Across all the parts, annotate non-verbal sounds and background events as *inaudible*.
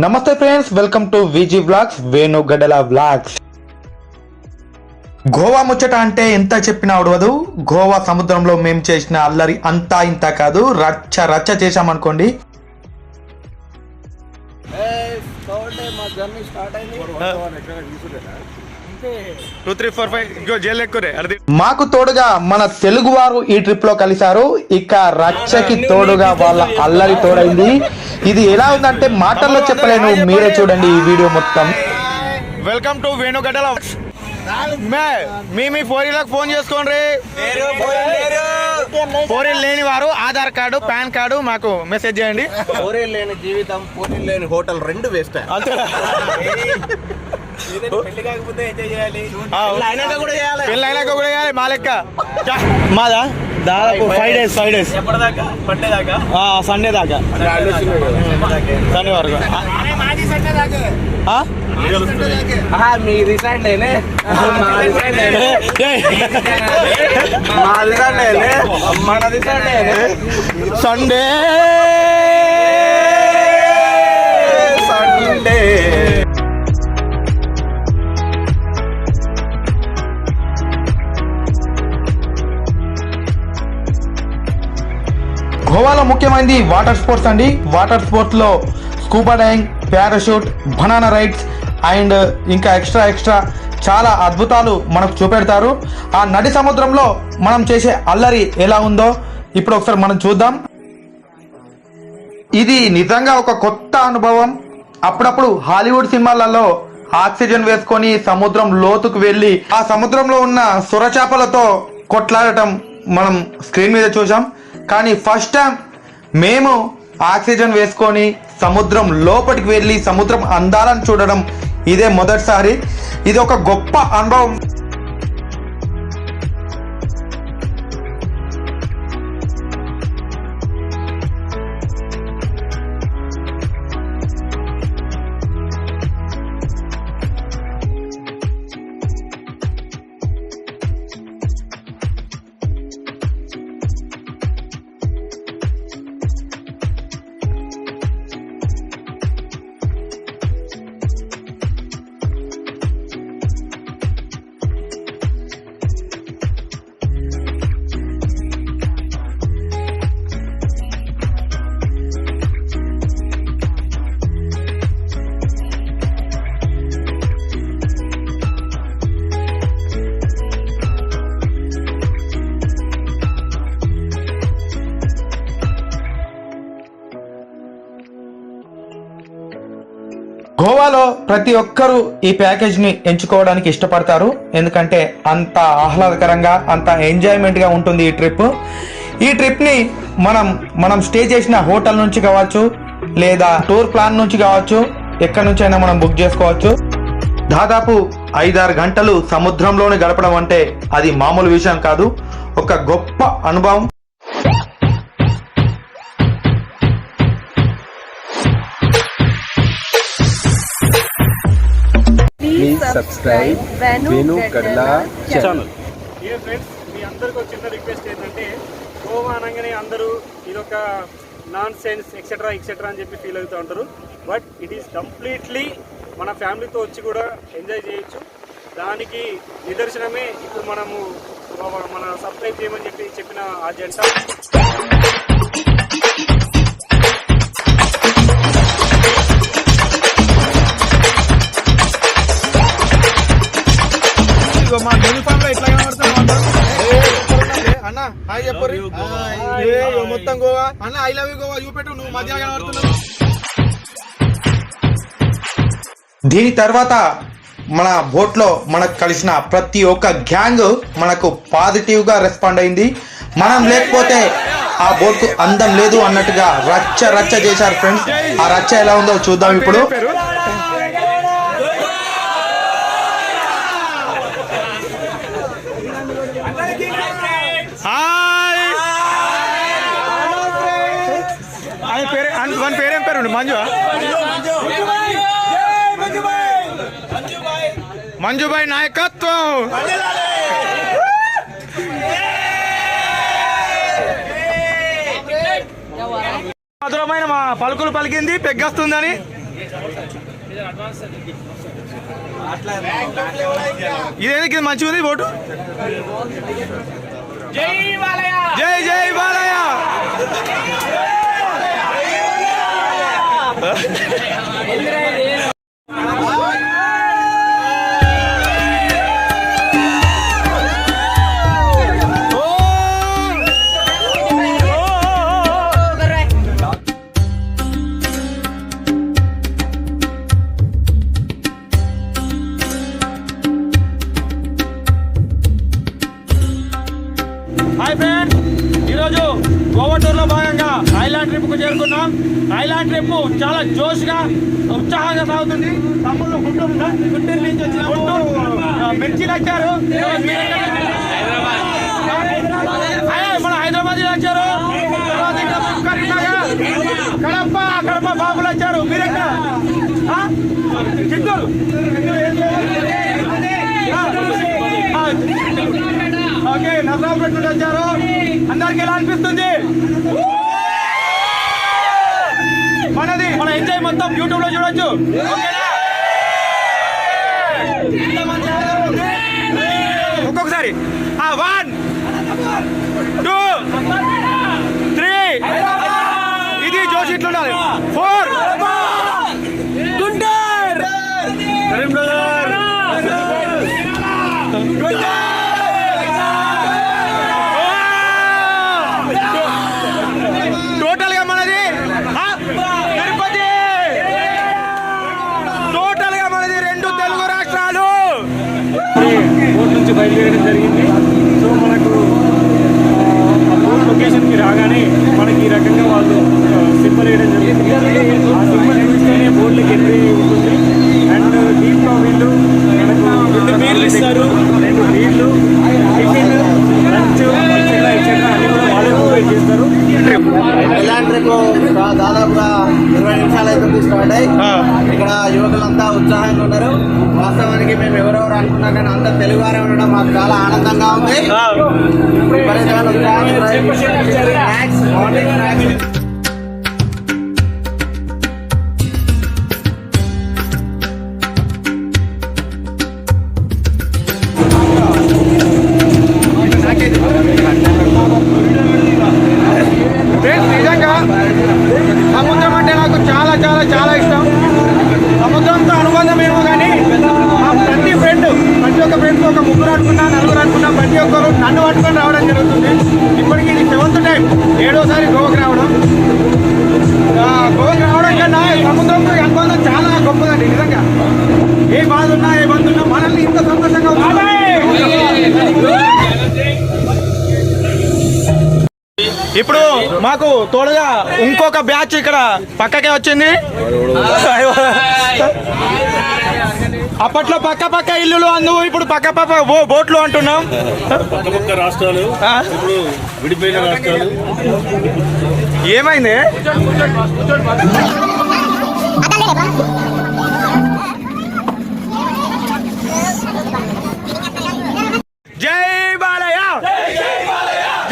నమస్తే friends welcome to Viji vlogs Venu Gaddala vlogs. Goa ముచ్చట అంటే ఎంత చెప్పినా ఉడవదు. గోవా సముద్రంలో మేము చేసిన అల్లరి అంతా ఇంత కాదు. రచ్చ రచ్చ చేశామనుకోండి. మాకు తోడుగా మన తెలుగు వారు ఈ ట్రిప్లో కలిశారు. ఇక రచ్చకి తోడుగా వాళ్ళ అల్లరి తోడైంది. ఇది ఎలా ఉందంటే మాటల్లో చెప్పలేను మీరే చూడండి ఈ వీడియో మొత్తం. వెల్కమ్ టు వేణుగడ్డల మే మీ మీ ఫోర్ ఇళ్ళకి ఫోన్ చేసుకోండి. ఫోర్ ఇల్ లేని వారు ఆధార్ కార్డు పాన్ కార్డు మాకు మెసేజ్ చేయండి. పోరీలు లేని జీవితం పోరీలు లేని హోటల్ రెండు వేస్ట్. అయినాక కూడా చేయాలి. పెళ్ళి అయినాక కూడా చేయాలి మా లెక్క. చా, మాదా? దాదాపు ఫైవ్ డేస్ ఫైవ్ డేస్ ఎప్పటిదాకా పండే దాకా సండే దాకా సండే వరకు ఆ? ఆ? మీది సైడ్ లేనే మాది సైడ్ గోవాలో ముఖ్యమైనది వాటర్ స్పోర్ట్స్ అండి. వాటర్ స్పోర్ట్స్లో scuba diving parachute banana rides and ఇంకా ఎక్స్ట్రా ఎక్స్ట్రా చాలా అద్భుతాలు మనకు చూపెడతారు. ఆ నడి సముద్రంలో మనం చేసే అల్లరి ఎలా ఉందో ఇప్పుడు ఒకసారి మనం చూద్దాం. ఇది నిజంగా ఒక కొత్త అనుభవం. అప్పుడప్పుడు హాలీవుడ్ సినిమాలలో ఆక్సిజన్ వేసుకొని సముద్రం లోతుకు వెళ్ళి ఆ సముద్రంలో ఉన్న సొరచాపలతో కొట్లాడటం మనం స్క్రీన్ మీద చూసాం కానీ ఫస్ట్ టైం మేము ఆక్సిజన్ వేసుకొని సముద్రం లోపలికి వెళ్ళి సముద్రం అందాలను చూడడం ఇదే మొదటిసారి. ఇది ఒక గొప్ప అనుభవం. ప్రతి ఒక్కరూ ఈ ప్యాకేజ్ని ఎంచుకోవడానికి ఇష్టపడతారు. ఎందుకంటే అంత ఆహ్లాదకరంగా అంత ఎంజాయ్మెంట్గా ఉంటుంది ఈ ట్రిప్. ఈ ట్రిప్ని మనం మనం స్టే చేసిన హోటల్ నుంచి కావచ్చు లేదా టూర్ ప్లాన్ నుంచి కావచ్చు ఎక్కడి నుంచి అయినా మనం బుక్ చేసుకోవచ్చు. దాదాపు ఐదారు గంటలు సముద్రంలోనే గడపడం అంటే అది మామూలు విషయం కాదు. ఒక గొప్ప అనుభవం. Subscribe Venu Kadla channel. ఏ ఫ్రెండ్స్ మీ అందరికి ఒక చిన్న రిక్వెస్ట్ ఏంటంటే గోవా అనగానే అందరూ ఇదొక నాన్ సెన్స్ ఎక్సెట్రా ఎక్సెట్రా అని చెప్పి ఫీల్ అవుతూ ఉంటారు. బట్ ఇట్ ఈస్ కంప్లీట్లీ మన ఫ్యామిలీతో వచ్చి కూడా ఎంజాయ్ చేయొచ్చు. దానికి నిదర్శనమే ఇప్పుడు మనము మన సబ్స్క్రైబ్ చేయమని చెప్పి చెప్పిన ఆ జంట. ఇదిగో మా యూనిఫామ్లో ఎట్లా కనబడుతుంది అన్న హాయ్ చెప్పరు మొత్తం గోవా. అన్న ఐ లవ్ యూ గోవా చూపెట్టు నువ్వు మధ్య కనబడుతున్నావు. దీని తర్వాత మన బోట్లో మనకు కలిసిన ప్రతి ఒక్క గ్యాంగ్ మనకు పాజిటివ్గా రెస్పాండ్ అయింది. మనం లేకపోతే ఆ బోట్కు అందం లేదు అన్నట్టుగా రచ్చ రచ్చ చేశారు ఫ్రెండ్స్ ఆ రచ్చ ఎలా ఉందో చూద్దాం ఇప్పుడు. హాయ్. ఆయన పేరే వన్ వాని పేరేం పేరు మంజు మంజుబాయ్ నాయకత్వం. మధురమైన మా పలుకులు పలికింది పెగ్గొస్తుందని. ఇదేందుకు ఇది మంచిగా ఉంది ఓటు జై జై బాలయ్య! *laughs* Hi friends. ఈరోజు గోవా టూర్ భాగంగా ఐలాండ్ ట్రిప్కు చేరుకున్నాం. ఐలాండ్ ట్రిప్ చాలా జోష్గా ఉత్సాహంగా సాగుతుంది. తమ్ముళ్ళు గుంటూరు ఉందా? గుంటూరు నుంచి వచ్చిన గుంటూరు ఆ, మిర్చిలు వచ్చారు. మన హైదరాబాద్ వచ్చారు. కడప కడప బాబులు వచ్చారు. మీరెక్కడ? ఆ? చిత్తూరు చిత్తూరు ఏం చేయాలి? ఆ, ఆ, ఓకే నర్సాపేట నుండి వచ్చారు. అందరికి ఎలా అనిపిస్తుంది? మనది మన ఎంజాయ్ మొత్తం యూట్యూబ్లో చూడొచ్చు ఒక్కొక్కసారి. Amin. ఉన్నా ఏ మనల్ని ఇంత సంతోషంగా. ఇప్పుడు మాకు తోడుగా ఇంకొక బ్యాచ్ ఇక్కడ పక్కకే వచ్చింది. అప్పట్లో పక్క పక్క ఇల్లులు అందు ఇప్పుడు పక్క పక్క బోట్లు అంటున్నాం. రాష్ట్రాలు? ఇప్పుడు విడిపోయిన రాష్ట్రాలు. ఏమైంది జై బాలయ్య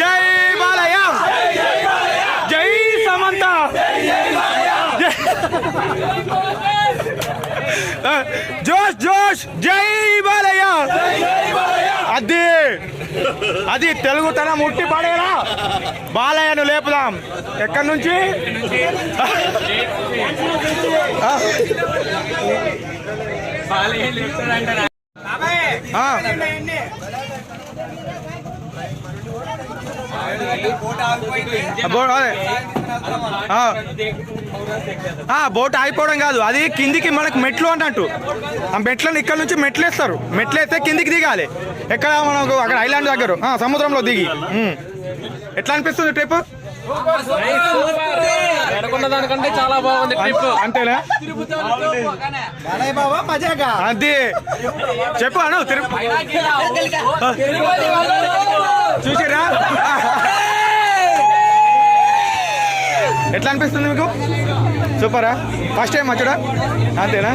జై బాలయ్య జై సమంత జోష్ జోష్ జై బాలయ్య. అది అది తెలుగుతనం ముట్టి పడేరా. బాలయ్యను లేపుదాం. ఎక్కడి నుంచి? ఆ. బోట్ ఆగిపోవడం కాదు. అది కిందికి మనకు మెట్లు అన్నట్టు. ఆ మెట్లను ఇక్కడ నుంచి మెట్లు వేస్తారు. మెట్లు వేస్తే కిందికి దిగాలి. ఎక్కడ మనకు అక్కడ ఐలాండ్ దగ్గర. సముద్రంలో దిగి. ఎట్లా అనిపిస్తుంది ట్రిప్? దానికంటే చాలా బాగుంది ట్రిప్. అంతేనా? అది. చెప్పు అను తిరు చూసారా ఎట్లా అనిపిస్తుంది మీకు? సూపరా? ఫస్ట్ టైం వచ్చాడా? అంతేనా?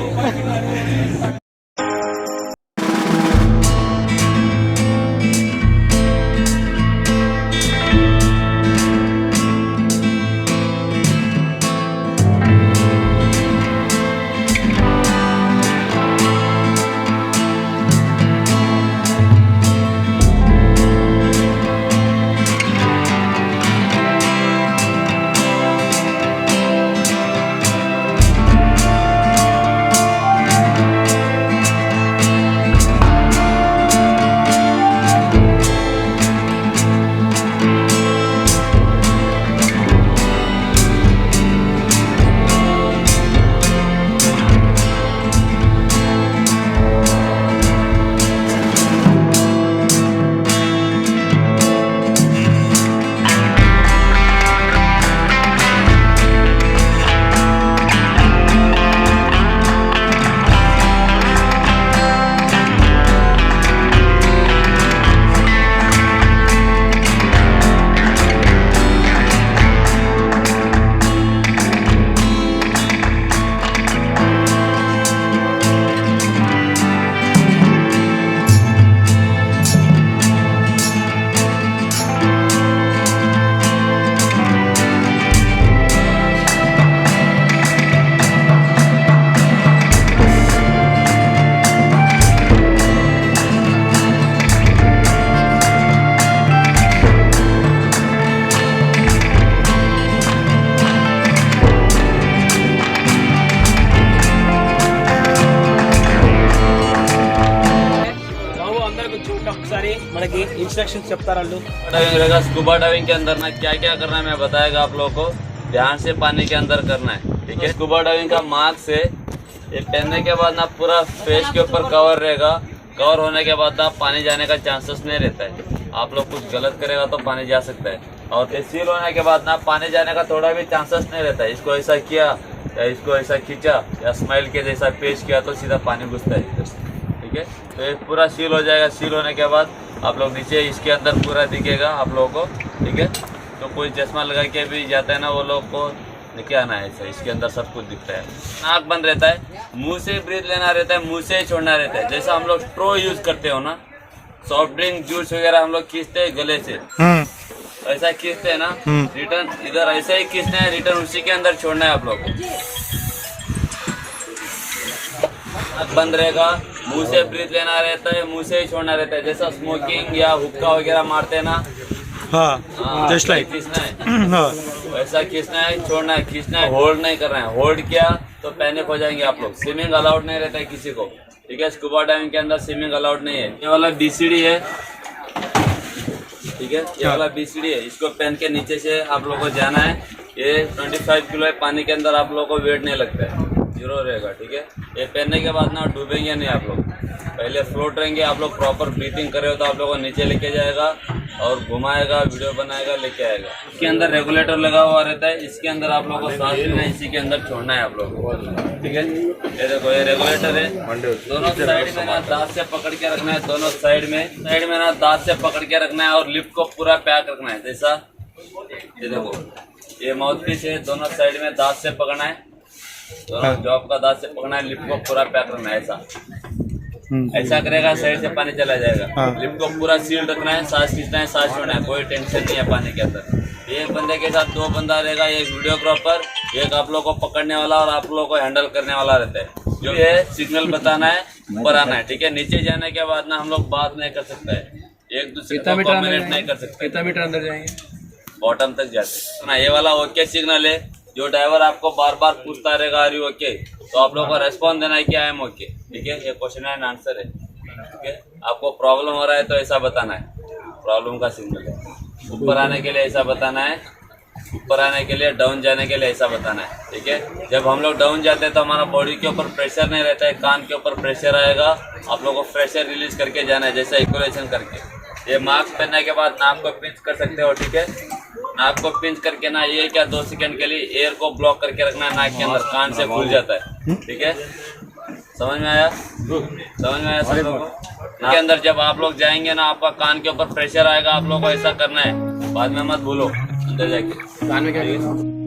ఇన్స్ట్రక్షన్స్ చెప్తారు వాళ్ళు डाइविंग रहेगा स्कूबा डाइविंग के अंदर ना क्या क्या करना है मैं बताएगा आप लोगों को ध्यान से पानी के अंदर करना है ठीक है स्कूबा डाइविंग का मार्क्स है ये पहनने के बाद ना पूरा फेस के ऊपर कवर रहेगा कवर होने के बाद ना पानी जाने का चांसेस नहीं रहता है आप लोग कुछ गलत करेगा तो पानी जा सकता है और ये सील होने के बाद ना पानी जाने का थोड़ा भी चांसेस नहीं रहता है इसको ऐसा किया या इसको ऐसा खींचा या स्माइल के जैसा पेश किया तो सीधा पानी घुसता है इधर से ठीक है? तो ये पूरा सील हो जाएगा। सील होने के बाद आप लोग नीचे इसके अंदर पूरा दिखेगा आप लोगों को ठीक है? तो कोई चश्मा लगा के भी जाता है ना वो लोग को क्या आना है ऐसा इसके अंदर सब कुछ दिखता है। नाक बंद रहता है मुँह से ब्रीथ लेना रहता है मुँह से ही छोड़ना रहता है। जैसा हम लोग स्ट्रो यूज़ करते हो ना सॉफ्ट ड्रिंक जूस वगैरह हम लोग खींचते हैं गले से। ऐसा खींचते हैं ना रिटर्न इधर ऐसे ही खींचना है रिटर्न उसी के अंदर छोड़ना है आप लोग। को बंद रहेगा मुँह से ब्रीथ लेना रहता है मुँह से ही छोड़ना रहता है। जैसा स्मोकिंग या हुक्का वगैरह मारते हैं ना हाँ, जस्ट लाइक है। *clears throat* वैसा खींचना है छोड़ना है खींचना है होल्ड नहीं करना है। होल्ड किया तो पैनिक हो जाएँगे आप लोग। स्विमिंग अलाउड नहीं रहता है किसी को। ठीक है स्कूबा डाइविंग के अंदर स्विमिंग अलाउड नहीं है। ये वाला बीसीडी है। ठीक है ये वाला बीसीडी है। इसको पहन के नीचे से आप लोगों को जाना है। ये 25 किलो है पानी के अंदर आप लोगों को वेट नहीं लगता है। ज़ीरो रहेगा ठीक है? ये पहनने के बाद ना डूबेंगे नहीं आप लोग। पहले फ्लोट रहेंगे आप लोग प्रॉपर ब्रीथिंग कर रहे हो तो आप लोग को नीचे लेके जाएगा और घुमाएगा वीडियो बनाएगा लेके आएगा। इसके अंदर रेगुलेटर लगा हुआ रहता है इसके अंदर आप लोग को सांस लेना है इसी के अंदर छोड़ना है आप लोग। को ठीक है? ये देखो ये रेगुलेटर है। दोनों साइड में ना दांत से पकड़ के रखना है दोनों साइड में। साइड में ना दांत से पकड़ के रखना है और लिफ्ट को पूरा पैक रखना है जैसा? ये देखो ये माउथ पीस है दोनों साइड में दांत से पकड़ना है। जॉब का दांत से पकड़ना है लिफ्ट को पूरा पैक रखना है ऐसा। ऐसा करेगा साइड से पानी चला जाएगा। लिफ्ट को पूरा सील रखना है सांस खींचना है सांस छोड़ना है कोई टेंशन नहीं है पानी के अंदर। एक बंदे के साथ दो बंदा रहेगा एक वीडियोग्राफर एक आप लोग को पकड़ने वाला और आप लोग को हैंडल करने वाला रहता है। जो ये सिग्नल बताना है ऊपर आना है ठीक है? नीचे जाने के बाद ना हम लोग बात नहीं कर सकते हैं। एक दूसरे को कम्युनिकेट नहीं कर सकते। कितना मीटर अंदर जाएँगे। बॉटम तक जाते ना ये वाला ओके सिग्नल है। जो ड्राइवर आपको बार बार पूछता रहेगा अरे ओके तो आप लोगों को रेस्पॉन्स देना है कि आई एम ओके ठीक है? ये क्वेश्चन एंड आंसर है। ठीक है? आपको प्रॉब्लम हो रहा है तो ऐसा बताना है। प्रॉब्लम का सिग्नल है। ऊपर आने के लिए ऐसा बताना है। ऊपर आने के लिए डाउन जाने के लिए ऐसा बताना है। ठीक है? जब हम लोग डाउन जाते हैं तो हमारा बॉडी के ऊपर प्रेशर नहीं रहता है, कान के ऊपर प्रेशर आएगा। आप लोगों को प्रेशर रिलीज़ करके जाना है, जैसे इक्वलेशन करके। ये मास्क पहनने के बाद नाक को पिंच कर सकते हो, ठीक है? नाक को पिंच करके ना ये क्या दो सेकंड के लिए एयर को ब्लॉक करके रखना है नाक के अंदर कान से खुल जाता है। ठीक है? समझ में आया? समझ में आया सब लोगों को? के अंदर जब आप लोग जाएँगे ना आपका कान के ऊपर प्रेशर आएगा आप लोग को ऐसा करना है। बाद में मत भूलो अंदर जाके। कान में क्या